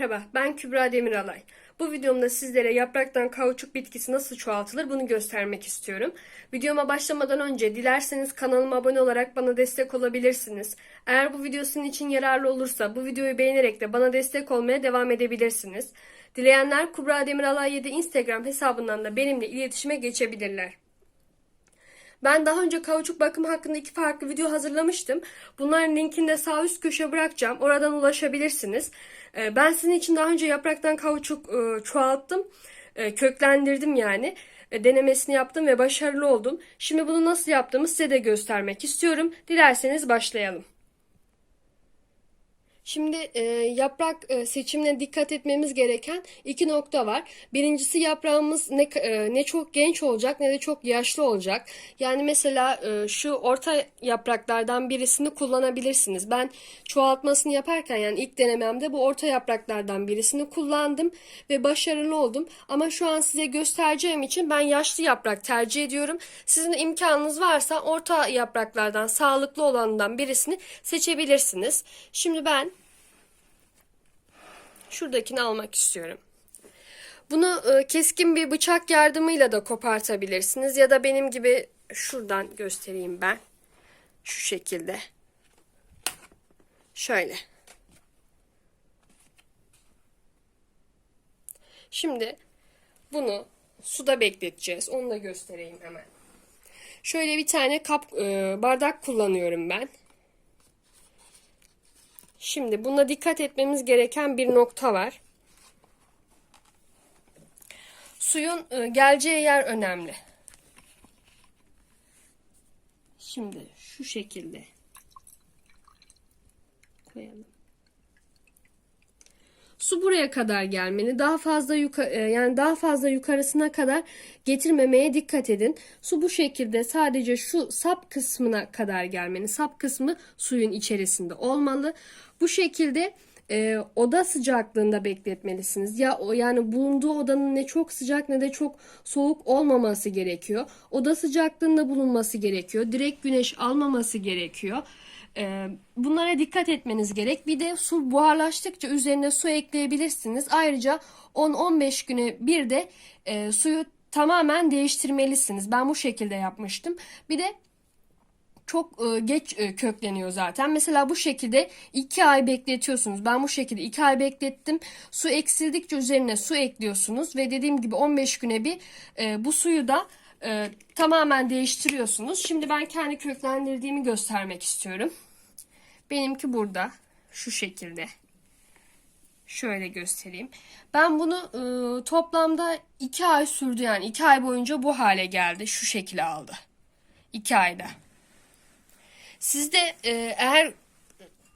Merhaba, ben Kübra Demiralay. Bu videomda sizlere yapraktan kauçuk bitkisi nasıl çoğaltılır bunu göstermek istiyorum. Videoma başlamadan önce dilerseniz kanalıma abone olarak bana destek olabilirsiniz. Eğer bu video sizin için yararlı olursa bu videoyu beğenerek de bana destek olmaya devam edebilirsiniz. Dileyenler Kübra Demiralay 7 Instagram hesabından da benimle iletişime geçebilirler. Ben daha önce kauçuk bakımı hakkında iki farklı video hazırlamıştım. Bunların linkini de sağ üst köşe bırakacağım. Oradan ulaşabilirsiniz. Ee, Ben sizin için daha önce yapraktan kauçuk e, çoğalttım. E, Köklendirdim yani. E, Denemesini yaptım ve başarılı oldum. Şimdi bunu nasıl yaptığımı size de göstermek istiyorum. Dilerseniz başlayalım. Şimdi e, yaprak e, seçimine dikkat etmemiz gereken iki nokta var. Birincisi yaprağımız ne e, ne çok genç olacak ne de çok yaşlı olacak. Yani mesela e, şu orta yapraklardan birisini kullanabilirsiniz. Ben çoğaltmasını yaparken yani ilk denememde bu orta yapraklardan birisini kullandım ve başarılı oldum. Ama şu an size göstereceğim için ben yaşlı yaprak tercih ediyorum. Sizin imkanınız varsa orta yapraklardan sağlıklı olanından birisini seçebilirsiniz. Şimdi ben şuradakini almak istiyorum. Bunu e, keskin bir bıçak yardımıyla da kopartabilirsiniz ya da benim gibi şuradan göstereyim ben. Şu şekilde. Şöyle. Şimdi bunu suda bekleteceğiz. Onu da göstereyim hemen. Şöyle bir tane kap e, bardak kullanıyorum ben. Şimdi buna dikkat etmemiz gereken bir nokta var. Suyun e, geleceği yer önemli. Şimdi şu şekilde koyalım. Su buraya kadar gelmeli. Daha fazla yukarı yani daha fazla yukarısına kadar getirmemeye dikkat edin. Su bu şekilde sadece şu sap kısmına kadar gelmeli. Sap kısmı suyun içerisinde olmalı. Bu şekilde e, oda sıcaklığında bekletmelisiniz. Ya o yani bulunduğu odanın ne çok sıcak ne de çok soğuk olmaması gerekiyor. Oda sıcaklığında bulunması gerekiyor. Direkt güneş almaması gerekiyor. E, bunlara dikkat etmeniz gerek. Bir de su buharlaştıkça üzerine su ekleyebilirsiniz. Ayrıca 10-15 güne bir de e, suyu tamamen değiştirmelisiniz. Ben bu şekilde yapmıştım. Bir de çok e, geç e, kökleniyor zaten. Mesela bu şekilde 2 ay bekletiyorsunuz. Ben bu şekilde 2 ay beklettim. Su eksildikçe üzerine su ekliyorsunuz ve dediğim gibi 15 güne bir bu suyu da e, tamamen değiştiriyorsunuz. Şimdi ben kendi köklendirdiğimi göstermek istiyorum. Benimki burada şu şekilde. Şöyle göstereyim. Ben bunu e, toplamda 2 ay sürdü yani 2 ay boyunca bu hale geldi. Şu şekilde aldı. 2 ayda. Sizde e, eğer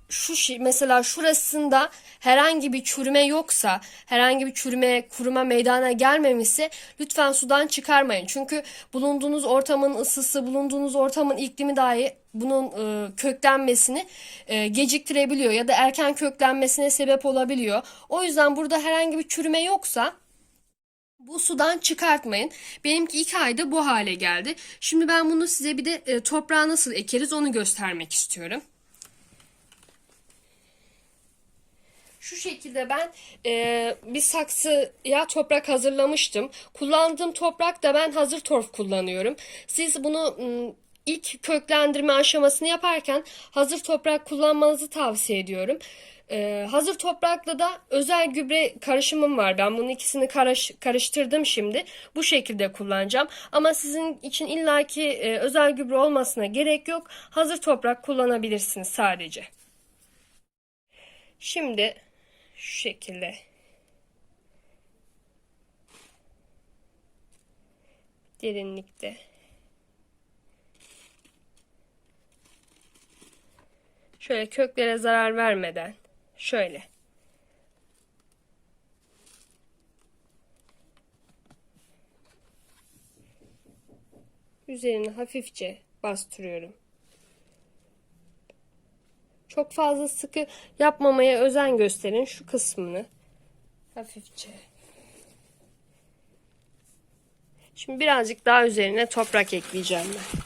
şu şey, mesela şurasında herhangi bir çürüme yoksa, herhangi bir çürüme, kuruma meydana gelmemişse lütfen sudan çıkarmayın. Çünkü bulunduğunuz ortamın ısısı, bulunduğunuz ortamın iklimi dahi bunun e, köklenmesini e, geciktirebiliyor ya da erken köklenmesine sebep olabiliyor. O yüzden burada herhangi bir çürüme yoksa bu sudan çıkartmayın. Benimki iki ayda bu hale geldi. Şimdi ben bunu size bir de e, toprağa nasıl ekeriz onu göstermek istiyorum. Şu şekilde ben e, bir saksıya toprak hazırlamıştım. Kullandığım toprak da ben hazır torf kullanıyorum. Siz bunu ilk köklendirme aşamasını yaparken hazır toprak kullanmanızı tavsiye ediyorum. Ee, hazır toprakla da özel gübre karışımım var. Ben bunun ikisini karış, karıştırdım şimdi. Bu şekilde kullanacağım. Ama sizin için illaki e, özel gübre olmasına gerek yok. Hazır toprak kullanabilirsiniz sadece. Şimdi şu şekilde derinlikte şöyle köklere zarar vermeden Şöyle. Üzerine hafifçe bastırıyorum. Çok fazla sıkı yapmamaya özen gösterin şu kısmını. Hafifçe. Şimdi birazcık daha üzerine toprak ekleyeceğim ben.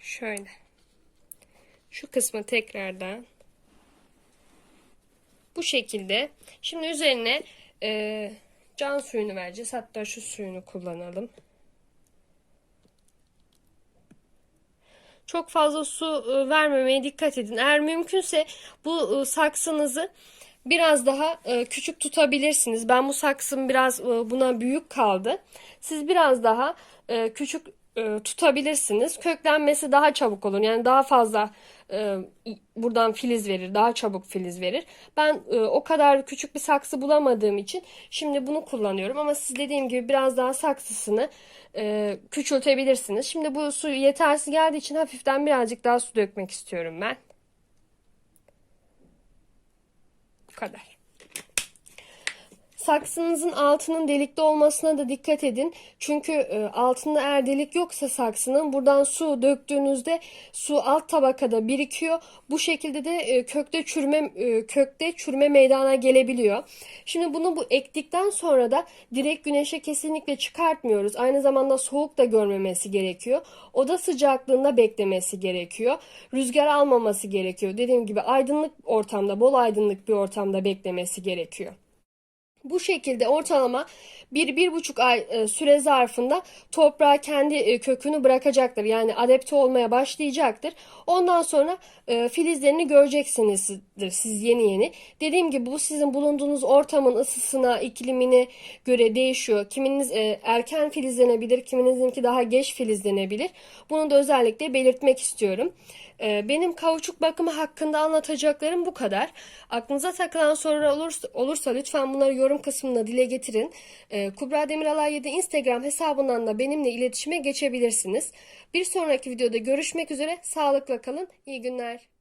Şöyle. Şu kısmı tekrardan bu şekilde. Şimdi üzerine e, can suyunu vereceğiz. Hatta şu suyunu kullanalım. Çok fazla su e, vermemeye dikkat edin. Eğer mümkünse bu e, saksınızı biraz daha e, küçük tutabilirsiniz. Ben bu saksım biraz buna büyük kaldı. Siz biraz daha küçük e, tutabilirsiniz. Köklenmesi daha çabuk olur. Yani daha fazla e, buradan filiz verir. Daha çabuk filiz verir. Ben e, o kadar küçük bir saksı bulamadığım için şimdi bunu kullanıyorum. Ama siz dediğim gibi biraz daha saksısını e, küçültebilirsiniz. Şimdi bu su yetersiz geldiği için hafiften birazcık daha su dökmek istiyorum ben. Bu kadar. Saksınızın altının delikli olmasına da dikkat edin. Çünkü e, altında eğer delik yoksa saksının buradan su döktüğünüzde su alt tabakada birikiyor. Bu şekilde de e, kökte çürüme e, kökte çürüme meydana gelebiliyor. Şimdi bunu bu ektikten sonra da direkt güneşe kesinlikle çıkartmıyoruz. Aynı zamanda soğuk da görmemesi gerekiyor. Oda sıcaklığında beklemesi gerekiyor. Rüzgar almaması gerekiyor. Dediğim gibi aydınlık ortamda, bol aydınlık bir ortamda beklemesi gerekiyor. Bu şekilde ortalama bir, bir buçuk ay e, süre zarfında toprağa kendi e, kökünü bırakacaktır. Yani adapte olmaya başlayacaktır. Ondan sonra e, filizlerini göreceksinizdir siz yeni yeni. Dediğim gibi bu sizin bulunduğunuz ortamın ısısına, iklimine göre değişiyor. Kiminiz erken filizlenebilir, kiminizinki daha geç filizlenebilir. Bunu da özellikle belirtmek istiyorum. Benim kauçuk bakımı hakkında anlatacaklarım bu kadar. Aklınıza takılan sorular olursa, olursa lütfen bunları yorum kısmına dile getirin. E, Kubra Demiralay 7 Instagram hesabından da benimle iletişime geçebilirsiniz. Bir sonraki videoda görüşmek üzere. Sağlıkla kalın. İyi günler.